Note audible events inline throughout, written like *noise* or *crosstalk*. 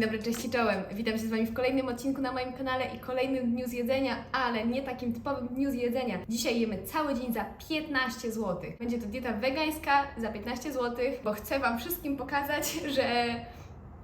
Dzień dobry, cześć i czołem. Witam się z Wami w kolejnym odcinku na moim kanale i kolejnym dniu z jedzenia, ale nie takim typowym dniu z jedzenia. Dzisiaj jemy cały dzień za 15 zł. Będzie to dieta wegańska za 15 zł, bo chcę Wam wszystkim pokazać, że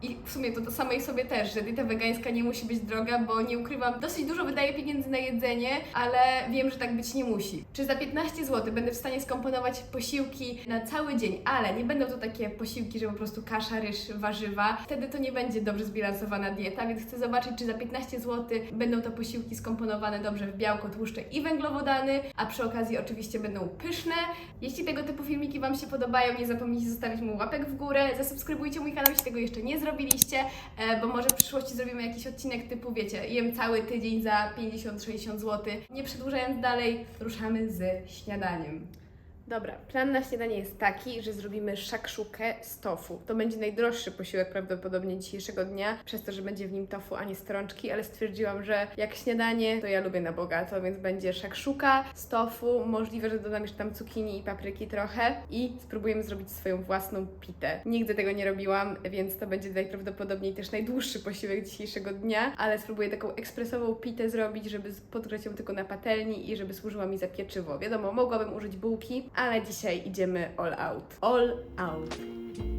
i w sumie to do samej sobie też, że dieta wegańska nie musi być droga, bo nie ukrywam, dosyć dużo wydaję pieniędzy na jedzenie, ale wiem, że tak być nie musi. Czy za 15 zł będę w stanie skomponować posiłki na cały dzień, ale nie będą to takie posiłki, że po prostu kasza, ryż, warzywa. Wtedy to nie będzie dobrze zbilansowana dieta, więc chcę zobaczyć, czy za 15 zł będą to posiłki skomponowane dobrze w białko, tłuszcze i węglowodany, a przy okazji oczywiście będą pyszne. Jeśli tego typu filmiki Wam się podobają, nie zapomnijcie zostawić mu łapek w górę, zasubskrybujcie mój kanał, jeśli tego jeszcze nie zrobiliście, e, bo może w przyszłości zrobimy jakiś odcinek typu, wiecie, jem cały tydzień za 50-60 zł. Nie przedłużając dalej, ruszamy z śniadaniem. Dobra, plan na śniadanie jest taki, że zrobimy szakszukę z tofu. To będzie najdroższy posiłek prawdopodobnie dzisiejszego dnia, przez to, że będzie w nim tofu, a nie strączki, ale stwierdziłam, że jak śniadanie, to ja lubię na bogato, więc będzie szakszuka z tofu, możliwe, że dodam jeszcze tam cukinii i papryki trochę i spróbujemy zrobić swoją własną pitę. Nigdy tego nie robiłam, więc to będzie najprawdopodobniej też najdłuższy posiłek dzisiejszego dnia, ale spróbuję taką ekspresową pitę zrobić, żeby podgrzać ją tylko na patelni i żeby służyła mi za pieczywo. Wiadomo, mogłabym użyć bułki, ale dzisiaj idziemy all out. All out.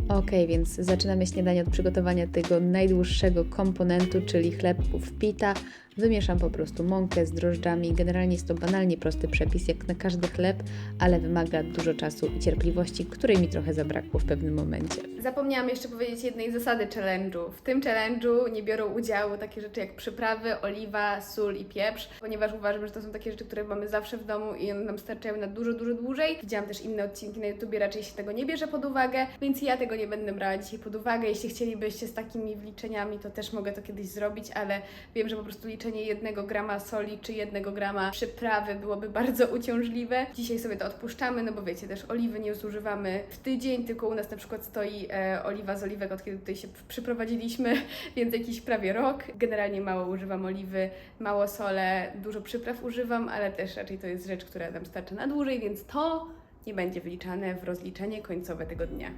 Okej, więc zaczynamy śniadanie od przygotowania tego najdłuższego komponentu, czyli chlebków pita. Wymieszam po prostu mąkę z drożdżami. Generalnie jest to banalnie prosty przepis, jak na każdy chleb, ale wymaga dużo czasu i cierpliwości, której mi trochę zabrakło w pewnym momencie. Zapomniałam jeszcze powiedzieć jednej zasady challenge'u. W tym challenge'u nie biorą udziału takie rzeczy jak przyprawy, oliwa, sól i pieprz, ponieważ uważam, że to są takie rzeczy, które mamy zawsze w domu i one nam starczają na dużo, dużo dłużej. Widziałam też inne odcinki na YouTubie, raczej się tego nie bierze pod uwagę, więc ja tego nie będę brała dzisiaj pod uwagę. Jeśli chcielibyście z takimi wliczeniami, to też mogę to kiedyś zrobić, ale wiem, że po prostu jednego grama soli czy jednego grama przyprawy byłoby bardzo uciążliwe. Dzisiaj sobie to odpuszczamy, no bo wiecie, też oliwy nie zużywamy w tydzień, tylko u nas na przykład stoi e, oliwa z oliwek, od kiedy tutaj się przyprowadziliśmy, *laughs* więc jakiś prawie rok. Generalnie mało używam oliwy, mało sole, dużo przypraw używam, ale też raczej to jest rzecz, która nam starcza na dłużej, więc to nie będzie wliczane w rozliczenie końcowe tego dnia.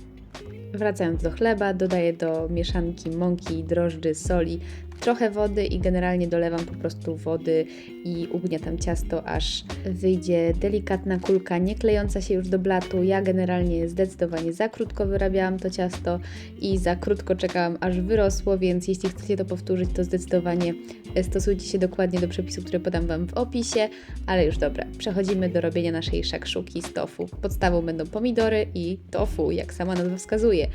Wracając do chleba, dodaję do mieszanki mąki, drożdży, soli, trochę wody i generalnie dolewam po prostu wody i ugniatam ciasto, aż wyjdzie delikatna kulka, nie klejąca się już do blatu. Ja generalnie zdecydowanie za krótko wyrabiałam to ciasto i za krótko czekałam, aż wyrosło, więc jeśli chcecie to powtórzyć, to zdecydowanie stosujcie się dokładnie do przepisu, który podam Wam w opisie. Ale już dobra, przechodzimy do robienia naszej szakszuki z tofu. Podstawą będą pomidory i tofu, jak sama nazwa wskazuje.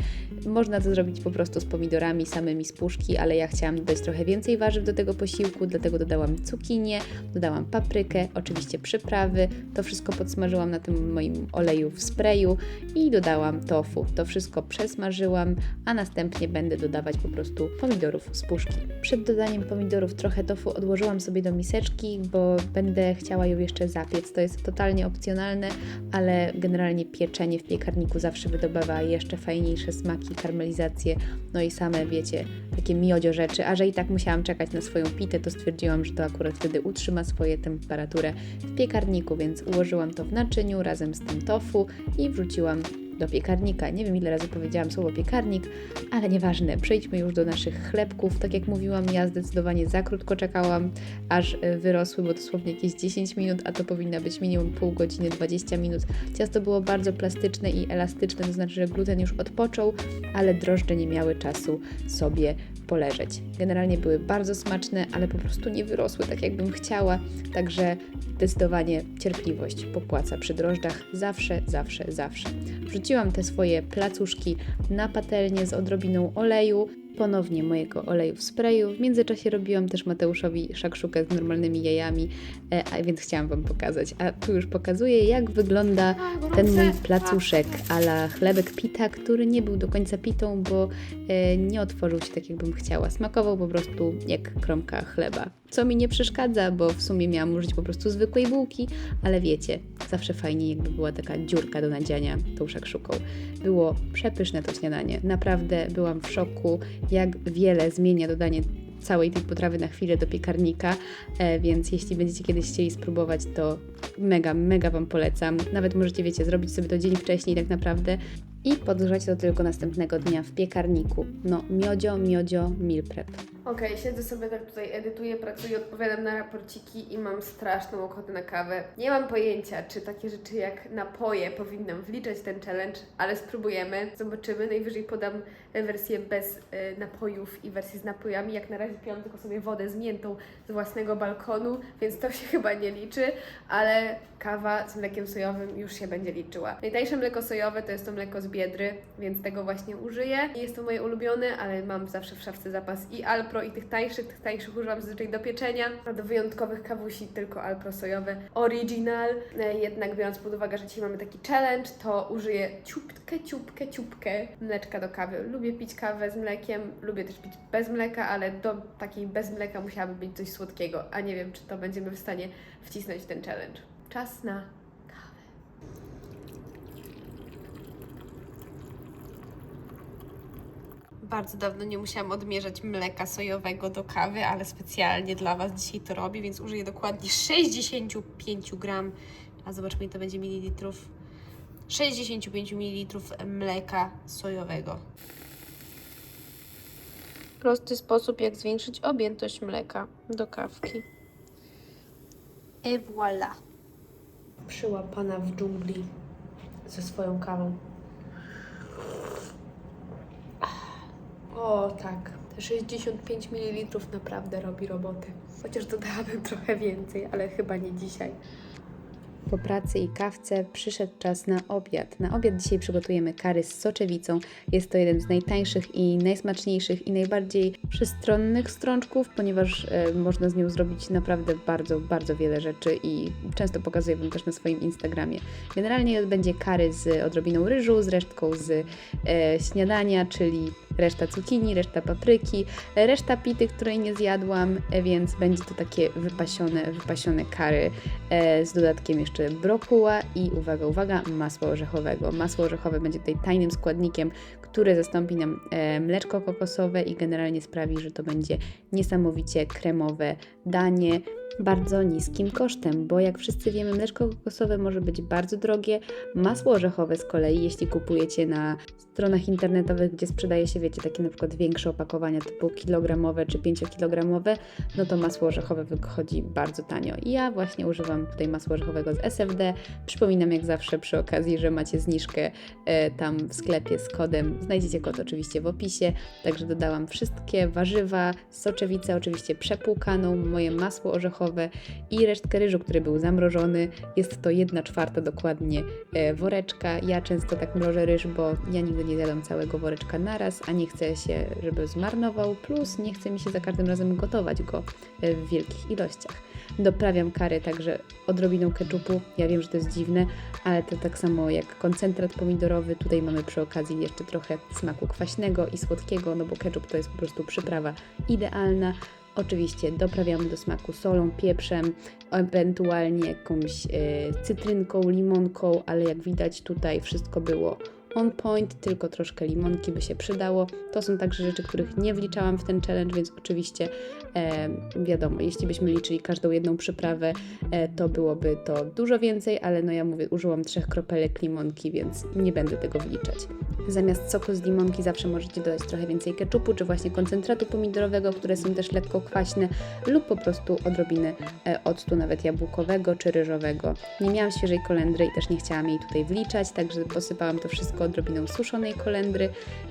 Można to zrobić po prostu z pomidorami samymi z puszki, ale ja chciałam dodać trochę więcej warzyw do tego posiłku, dlatego dodałam cukinię, dodałam paprykę, oczywiście przyprawy. To wszystko podsmażyłam na tym moim oleju w sprayu i dodałam tofu. To wszystko przesmażyłam, a następnie będę dodawać po prostu pomidorów z puszki. Przed dodaniem pomidorów trochę tofu odłożyłam sobie do miseczki, bo będę chciała ją jeszcze zapiec. To jest totalnie opcjonalne, ale generalnie pieczenie w piekarniku zawsze wydobywa jeszcze fajniejsze smaki, karmelizację, no i same, wiecie, takie miodzio rzeczy. A że i tak musiałam czekać na swoją pitę, to stwierdziłam, że to akurat wtedy utrzyma swoje temperaturę w piekarniku, więc ułożyłam to w naczyniu razem z tym tofu i wrzuciłam do piekarnika. Nie wiem ile razy powiedziałam słowo piekarnik, ale nieważne. Przejdźmy już do naszych chlebków. Tak jak mówiłam, ja zdecydowanie za krótko czekałam, aż y, wyrosły, bo dosłownie jakieś 10 minut, a to powinna być minimum pół godziny, 20 minut. Ciasto było bardzo plastyczne i elastyczne, to znaczy, że gluten już odpoczął, ale drożdże nie miały czasu sobie poleżeć. Generalnie były bardzo smaczne, ale po prostu nie wyrosły tak, jakbym chciała, także zdecydowanie cierpliwość popłaca przy drożdżach zawsze, zawsze, zawsze. Wrzuciłam te swoje placuszki na patelnię z odrobiną oleju, ponownie mojego oleju w sprayu. W międzyczasie robiłam też Mateuszowi szakszukę z normalnymi jajami, e, a więc chciałam Wam pokazać. A tu już pokazuję, jak wygląda ten mój placuszek ala chlebek pita, który nie był do końca pitą, bo e, nie otworzył się tak, jakbym chciała. Smakował po prostu jak kromka chleba. Co mi nie przeszkadza, bo w sumie miałam użyć po prostu zwykłej bułki, ale wiecie, zawsze fajnie jakby była taka dziurka do nadziania tą szakszuką. Było przepyszne to śniadanie. Naprawdę byłam w szoku, jak wiele zmienia dodanie całej tej potrawy na chwilę do piekarnika, e, więc jeśli będziecie kiedyś chcieli spróbować, to mega, mega Wam polecam. Nawet możecie, wiecie, zrobić sobie to dzień wcześniej tak naprawdę i podgrzać to tylko następnego dnia w piekarniku. No, miodzio, miodzio, meal prep. Okej, siedzę sobie tak tutaj, edytuję, pracuję, odpowiadam na raporciki i mam straszną ochotę na kawę. Nie mam pojęcia, czy takie rzeczy jak napoje powinnam wliczać ten challenge, ale spróbujemy, zobaczymy. Najwyżej podam wersję bez e, napojów i wersję z napojami. Jak na razie piłam tylko sobie wodę z miętą z własnego balkonu, więc to się *laughs* chyba nie liczy, ale kawa z mlekiem sojowym już się będzie liczyła. Najtańsze mleko sojowe to jest to mleko z Biedry, więc tego właśnie użyję. Nie jest to moje ulubione, ale mam zawsze w szafce zapas i Alpro i tych tańszych, tych tańszych używam zazwyczaj do pieczenia, a do wyjątkowych kawusi tylko Alpro sojowe original. E, Jednak biorąc pod uwagę, że dzisiaj mamy taki challenge, to użyję ciupkę, ciupkę, ciupkę mleczka do kawy. Lubię pić kawę z mlekiem, lubię też pić bez mleka, ale do takiej bez mleka musiałaby być coś słodkiego, a nie wiem, czy to będziemy w stanie wcisnąć ten challenge. Czas na Bardzo dawno nie musiałam odmierzać mleka sojowego do kawy, ale specjalnie dla Was dzisiaj to robię, więc użyję dokładnie 65 gram, a zobaczmy, to będzie mililitrów. 65 ml mleka sojowego. Prosty sposób, jak zwiększyć objętość mleka do kawki. Et voilà. Przyłapana w dżungli ze swoją kawą. O tak, te 65 ml naprawdę robi robotę. Chociaż dodałabym *laughs* trochę więcej, ale chyba nie dzisiaj. Po pracy i kawce przyszedł czas na obiad. Na obiad dzisiaj przygotujemy kary z soczewicą. Jest to jeden z najtańszych i najsmaczniejszych i najbardziej przystronnych strączków, ponieważ e, można z nią zrobić naprawdę bardzo, bardzo wiele rzeczy i często pokazuję Wam też na swoim Instagramie. Generalnie będzie kary z odrobiną ryżu, z resztką z e, śniadania, czyli reszta cukinii, reszta papryki, reszta pity, której nie zjadłam, więc będzie to takie wypasione, wypasione kary e, z dodatkiem jeszcze brokuła i uwaga, uwaga, masła orzechowego. Masło orzechowe będzie tutaj tajnym składnikiem, który zastąpi nam e, mleczko kokosowe i generalnie sprawi, że to będzie niesamowicie kremowe danie bardzo niskim kosztem, bo jak wszyscy wiemy, mleczko kokosowe może być bardzo drogie, masło orzechowe z kolei, jeśli kupujecie na stronach internetowych, gdzie sprzedaje się, wiecie, takie na przykład większe opakowania typu kilogramowe czy 5-kilogramowe, no to masło orzechowe wychodzi bardzo tanio. I ja właśnie używam tutaj masła orzechowego z SFD. Przypominam jak zawsze przy okazji, że macie zniżkę e, tam w sklepie z kodem. Znajdziecie kod oczywiście w opisie. Także dodałam wszystkie warzywa, soczewicę oczywiście przepłukaną, moje masło orzechowe i resztkę ryżu, który był zamrożony. Jest to 1 czwarta dokładnie e, woreczka. Ja często tak mrożę ryż, bo ja nigdy nie zjadam całego woreczka naraz, a nie chcę się, żeby zmarnował, plus nie chce mi się za każdym razem gotować go e, w wielkich ilościach. Doprawiam kary także odrobiną keczupu. Ja wiem, że to jest dziwne, ale to tak samo jak koncentrat pomidorowy. Tutaj mamy przy okazji jeszcze trochę smaku kwaśnego i słodkiego, no bo keczup to jest po prostu przyprawa idealna. Oczywiście doprawiamy do smaku solą, pieprzem, ewentualnie jakąś e, cytrynką, limonką, ale jak widać tutaj wszystko było on point, tylko troszkę limonki by się przydało. To są także rzeczy, których nie wliczałam w ten challenge, więc oczywiście e, wiadomo, jeśli byśmy liczyli każdą jedną przyprawę, e, to byłoby to dużo więcej, ale no ja mówię, użyłam trzech kropelek limonki, więc nie będę tego wliczać. Zamiast soku z limonki zawsze możecie dodać trochę więcej keczupu, czy właśnie koncentratu pomidorowego, które są też lekko kwaśne, lub po prostu odrobinę e, octu, nawet jabłkowego czy ryżowego. Nie miałam świeżej kolendry i też nie chciałam jej tutaj wliczać, także posypałam to wszystko odrobiną suszonej kolendry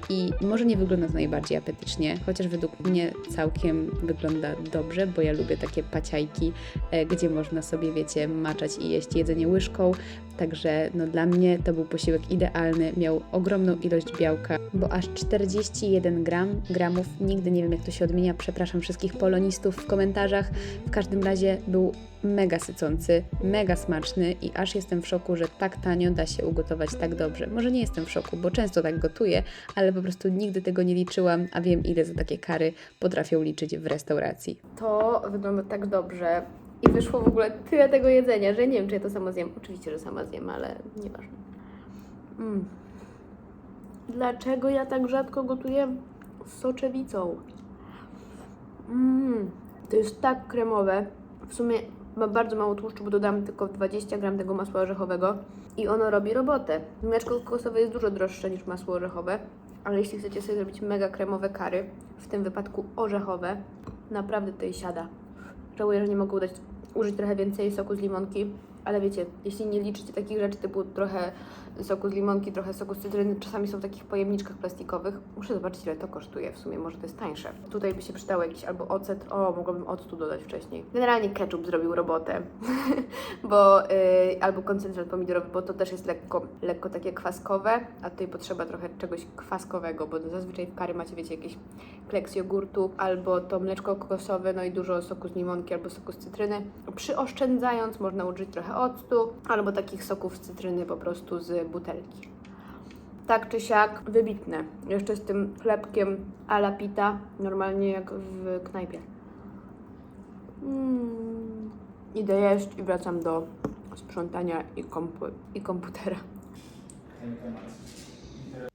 i może nie wygląda to najbardziej apetycznie, chociaż według mnie całkiem wygląda dobrze, bo ja lubię takie paciajki, e, gdzie można sobie, wiecie, maczać i jeść jedzenie łyżką, Także no, dla mnie to był posiłek idealny, miał ogromną ilość białka, bo aż 41 gram, gramów, nigdy nie wiem jak to się odmienia, przepraszam wszystkich polonistów w komentarzach. W każdym razie był mega sycący, mega smaczny i aż jestem w szoku, że tak tanio da się ugotować tak dobrze. Może nie jestem w szoku, bo często tak gotuję, ale po prostu nigdy tego nie liczyłam, a wiem ile za takie kary potrafią liczyć w restauracji. To wygląda tak dobrze i wyszło w ogóle tyle tego jedzenia, że nie wiem, czy ja to sama zjem. Oczywiście, że sama zjem, ale nieważne. Mm. Dlaczego ja tak rzadko gotuję z soczewicą? Mm. To jest tak kremowe. W sumie Ma bardzo mało tłuszczu, bo dodam tylko 20 gram tego masła orzechowego i ono robi robotę. Mleczko kokosowe jest dużo droższe niż masło orzechowe, ale jeśli chcecie sobie zrobić mega kremowe kary, w tym wypadku orzechowe, naprawdę tutaj siada. Żałuję, że nie mogę udać, użyć trochę więcej soku z limonki, ale wiecie, jeśli nie liczycie takich rzeczy typu trochę soku z limonki, trochę soku z cytryny, czasami są w takich pojemniczkach plastikowych. Muszę zobaczyć, ile to kosztuje. W sumie może to jest tańsze. Tutaj by się przydał jakiś albo ocet. O, mogłabym octu dodać wcześniej. Generalnie ketchup zrobił robotę, *laughs* bo yy, albo koncentrat pomidorowy, bo to też jest lekko, lekko takie kwaskowe, a tutaj potrzeba trochę czegoś kwaskowego, bo zazwyczaj w kary macie, wiecie, jakiś kleks jogurtu, albo to mleczko kokosowe, no i dużo soku z limonki albo soku z cytryny. Przyoszczędzając można użyć trochę octu, albo takich soków z cytryny po prostu z butelki. Tak czy siak, wybitne. Jeszcze z tym chlebkiem a la pita, normalnie jak w knajpie. Mm. Idę jeść i wracam do sprzątania i, kompu- i komputera.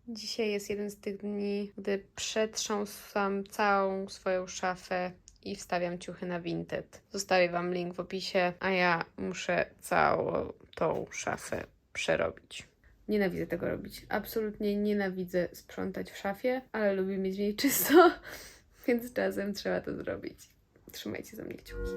Dzisiaj jest jeden z tych dni, gdy przetrząsam całą swoją szafę i wstawiam ciuchy na Vinted. Zostawię Wam link w opisie, a ja muszę całą tą szafę przerobić. Nienawidzę tego robić. Absolutnie nienawidzę sprzątać w szafie, ale lubię mieć w niej czysto, *laughs* więc czasem trzeba to zrobić. Trzymajcie za mnie kciuki.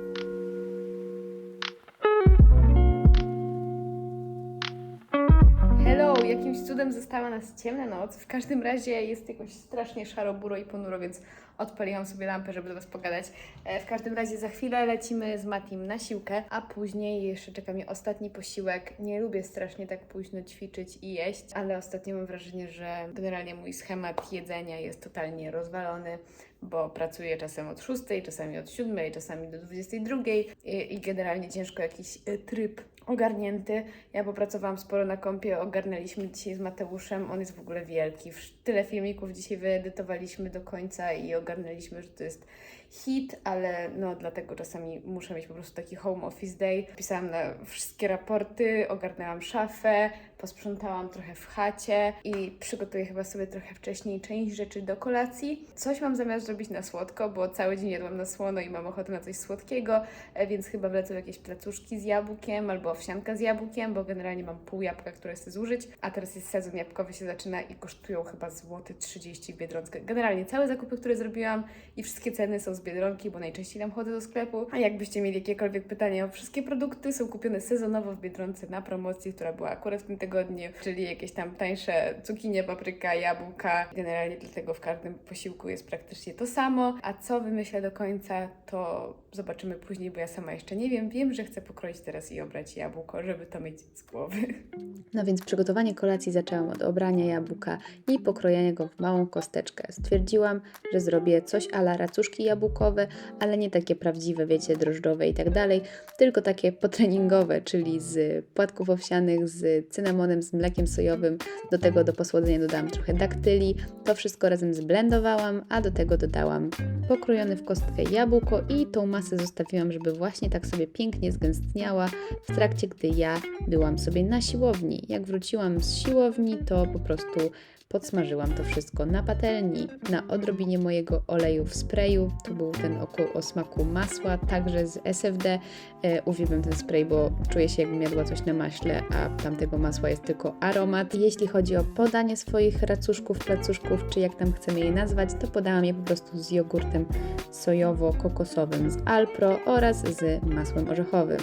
Jakimś cudem została nas ciemna noc. W każdym razie jest jakoś strasznie szaro, buro i ponuro, więc odpaliłam sobie lampę, żeby do Was pogadać. E, W każdym razie za chwilę lecimy z Matim na siłkę, a później jeszcze czeka mnie ostatni posiłek. Nie lubię strasznie tak późno ćwiczyć i jeść, ale ostatnio mam wrażenie, że generalnie mój schemat jedzenia jest totalnie rozwalony bo pracuję czasem od 6, czasami od 7, czasami do 22 i, i generalnie ciężko jakiś y, tryb ogarnięty. Ja popracowałam sporo na kąpie, ogarnęliśmy dzisiaj z Mateuszem, on jest w ogóle wielki. Tyle filmików dzisiaj wyedytowaliśmy do końca i ogarnęliśmy, że to jest hit, ale no dlatego czasami muszę mieć po prostu taki home office day. Pisałam na wszystkie raporty, ogarnęłam szafę, posprzątałam trochę w chacie i przygotuję chyba sobie trochę wcześniej część rzeczy do kolacji. Coś mam zamiar zrobić na słodko, bo cały dzień jadłam na słono i mam ochotę na coś słodkiego, e, więc chyba wlecę w jakieś placuszki z jabłkiem albo owsianka z jabłkiem, bo generalnie mam pół jabłka, które chcę zużyć, a teraz jest sezon jabłkowy się zaczyna i kosztują chyba złoty 30 w Biedronce. Generalnie całe zakupy, które zrobiłam i wszystkie ceny są Biedronki, bo najczęściej tam chodzę do sklepu. A jakbyście mieli jakiekolwiek pytania o wszystkie produkty, są kupione sezonowo w Biedronce na promocji, która była akurat w tym tygodniu, czyli jakieś tam tańsze cukinie, papryka, jabłka. Generalnie dlatego w każdym posiłku jest praktycznie to samo. A co wymyślę do końca, to zobaczymy później, bo ja sama jeszcze nie wiem. Wiem, że chcę pokroić teraz i obrać jabłko, żeby to mieć z głowy. No więc przygotowanie kolacji zaczęłam od obrania jabłka i pokrojenia go w małą kosteczkę. Stwierdziłam, że zrobię coś ala racuszki jabłkowe, ale nie takie prawdziwe, wiecie, drożdżowe i tak dalej, tylko takie potreningowe, czyli z płatków owsianych, z cynamonem, z mlekiem sojowym. Do tego do posłodzenia dodałam trochę daktyli. To wszystko razem zblendowałam, a do tego dodałam pokrojone w kostkę jabłko i tą masę zostawiłam, żeby właśnie tak sobie pięknie zgęstniała w trakcie, gdy ja byłam sobie na siłowni. Jak wróciłam z siłowni, to po prostu podsmażyłam to wszystko na patelni, na odrobinie mojego oleju w sprayu. To był ten o, o smaku masła, także z SFD. E, uwielbiam ten spray, bo czuję się jakbym jadła coś na maśle, a tamtego masła jest tylko aromat. Jeśli chodzi o podanie swoich racuszków, placuszków, czy jak tam chcemy je nazwać, to podałam je po prostu z jogurtem sojowo-kokosowym z Alpro oraz z masłem orzechowym.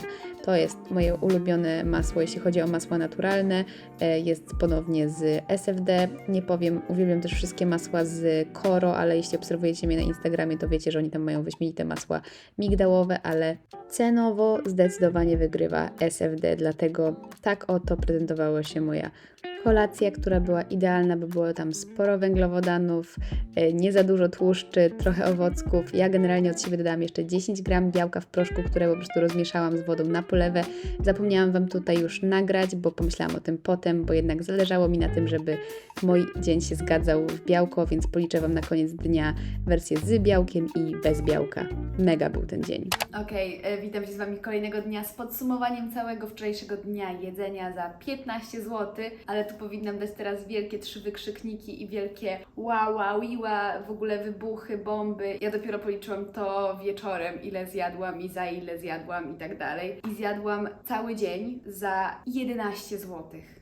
To jest moje ulubione masło, jeśli chodzi o masła naturalne. E, Jest ponownie z SFD. Nie powiem, uwielbiam też wszystkie masła z Koro, ale jeśli obserwujecie mnie na Instagramie, to wiecie, że oni tam mają wyśmienite masła migdałowe, ale cenowo zdecydowanie wygrywa SFD, dlatego tak oto prezentowała się moja kolacja, która była idealna, bo było tam sporo węglowodanów, e, nie za dużo tłuszczy, trochę owocków. Ja generalnie od siebie dodałam jeszcze 10 gram białka w proszku, które po prostu rozmieszałam z wodą na polewę. Zapomniałam Wam tutaj już nagrać, bo pomyślałam o tym potem, bo jednak zależało mi na tym, żeby mój dzień się zgadzał w białko, więc policzę Wam na koniec dnia wersję z białkiem i bez białka. Mega był ten dzień. Okej, E, Witam się z Wami kolejnego dnia z podsumowaniem całego wczorajszego dnia jedzenia za 15 zł, ale tu powinnam dać teraz wielkie trzy wykrzykniki i wielkie wow, wow, iła, w ogóle wybuchy, bomby. Ja dopiero policzyłam to wieczorem, ile zjadłam i za ile zjadłam i tak dalej. I zjadłam cały dzień za 11 złotych.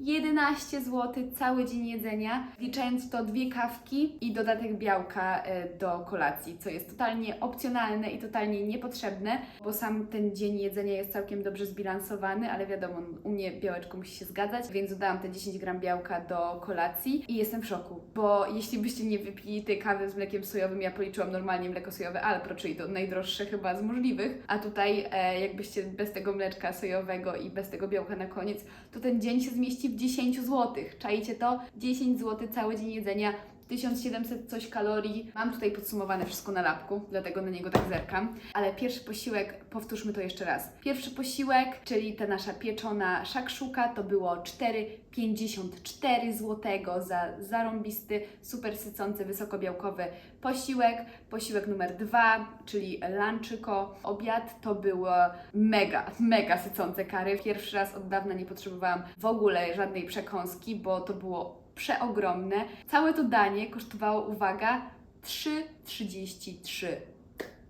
11 zł cały dzień jedzenia, liczając to dwie kawki i dodatek białka e, do kolacji, co jest totalnie opcjonalne i totalnie niepotrzebne, bo sam ten dzień jedzenia jest całkiem dobrze zbilansowany, ale wiadomo, u mnie białeczko musi się zgadzać, więc dodałam te 10 gram białka do kolacji i jestem w szoku, bo jeśli byście nie wypili tej kawy z mlekiem sojowym, ja policzyłam normalnie mleko sojowe Alpro, czyli to najdroższe chyba z możliwych, a tutaj e, jakbyście bez tego mleczka sojowego i bez tego białka na koniec, to ten dzień się zmieści w 10 zł. Czajcie to? 10 zł cały dzień jedzenia. 1700 coś kalorii. Mam tutaj podsumowane wszystko na lapku, dlatego na niego tak zerkam. Ale pierwszy posiłek, powtórzmy to jeszcze raz. Pierwszy posiłek, czyli ta nasza pieczona szakszuka, to było 4,54 zł za zarąbisty, super sycący, wysokobiałkowy posiłek. Posiłek numer dwa, czyli lunczyko. Obiad to było mega, mega sycące kary. Pierwszy raz od dawna nie potrzebowałam w ogóle żadnej przekąski, bo to było przeogromne. Całe to danie kosztowało, uwaga, 3,33.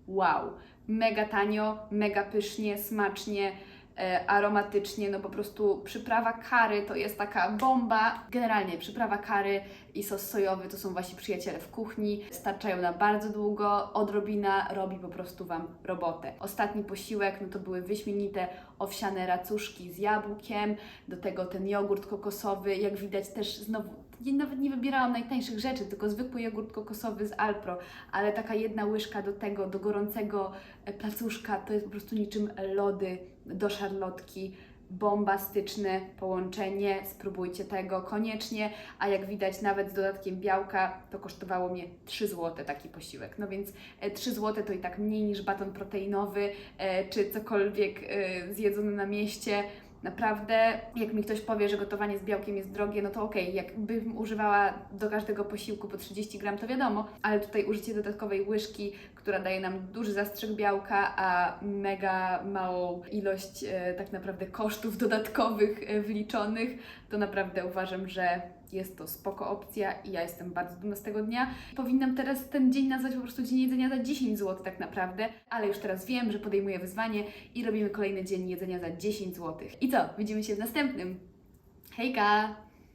Wow! Mega tanio, mega pysznie, smacznie, aromatycznie, no po prostu przyprawa kary to jest taka bomba. Generalnie przyprawa kary i sos sojowy to są wasi przyjaciele w kuchni, starczają na bardzo długo, odrobina robi po prostu Wam robotę. Ostatni posiłek, no to były wyśmienite owsiane racuszki z jabłkiem, do tego ten jogurt kokosowy, jak widać też znowu ja nawet nie wybierałam najtańszych rzeczy, tylko zwykły jogurt kokosowy z Alpro, ale taka jedna łyżka do tego, do gorącego e, placuszka, to jest po prostu niczym lody do szarlotki. Bombastyczne połączenie, spróbujcie tego koniecznie, a jak widać nawet z dodatkiem białka to kosztowało mnie 3 zł taki posiłek. No więc e, 3 zł to i tak mniej niż baton proteinowy e, czy cokolwiek e, zjedzone na mieście. Naprawdę, jak mi ktoś powie, że gotowanie z białkiem jest drogie, no to okej, jakbym używała do każdego posiłku po 30 gram, to wiadomo, ale tutaj użycie dodatkowej łyżki, która daje nam duży zastrzyk białka, a mega małą ilość e, tak naprawdę kosztów dodatkowych e, wliczonych, to naprawdę uważam, że jest to spoko opcja i ja jestem bardzo dumna z tego dnia. Powinnam teraz ten dzień nazwać po prostu dzień jedzenia za 10 zł tak naprawdę, ale już teraz wiem, że podejmuję wyzwanie i robimy kolejny dzień jedzenia za 10 zł. I co? Widzimy się w następnym. Hejka!